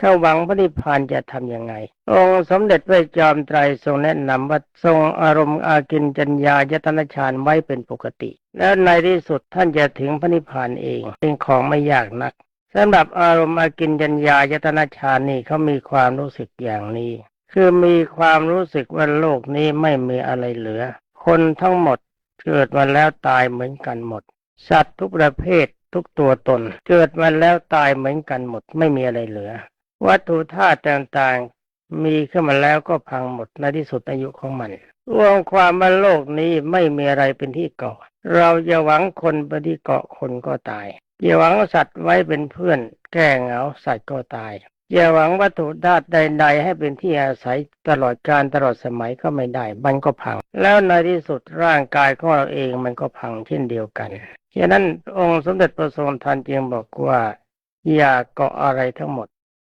ถ้าหวังพระนิพพานจะทำยังไง องค์สมเด็จพระจอมไตรทรงแนะนำว่าทรงอารมณ์อากินจัญญายตนะฌานไว้เป็นปกติ แล้วในที่สุดท่านจะถึงพระนิพพานเองเป็นของไม่ยากนักสำหรับอารมณ์อากินจัญญายตนะฌานนี่เขามีความรู้สึกอย่างนี้ คือมีความรู้สึกว่าโลกนี้ไม่มีอะไรเหลือ คนทั้งหมดเกิดมาแล้วตายเหมือนกันหมด สัตว์ทุกประเภททุกตัวตน เกิดมาแล้วตายเหมือนกันหมดไม่มีอะไรเหลือ วัตถุธาตุต่างๆ มีขึ้นมาแล้วก็พังหมดในที่สุดอายุของมัน รวมความว่าโลกนี้ไม่มีอะไรเป็นที่เกาะ เราจะหวังคนเป็นที่เกาะคนก็ตายอย่าหวังสัตว์ไว้เป็นเพื่อน แก้เหงาสัตว์ก็ตายอย่าหวังวัตถุธาตุใดๆ ให้เป็นที่อาศัยตลอดการตลอดสมัยก็ไม่ได้ มันก็พัง แล้วในที่สุดร่างกายของเราเองมันก็พังเช่นเดียวกันฉะนั้นองค์สมเด็จพระทรงทันจึงบอกว่า อย่าเกาะอะไรทั้งหมด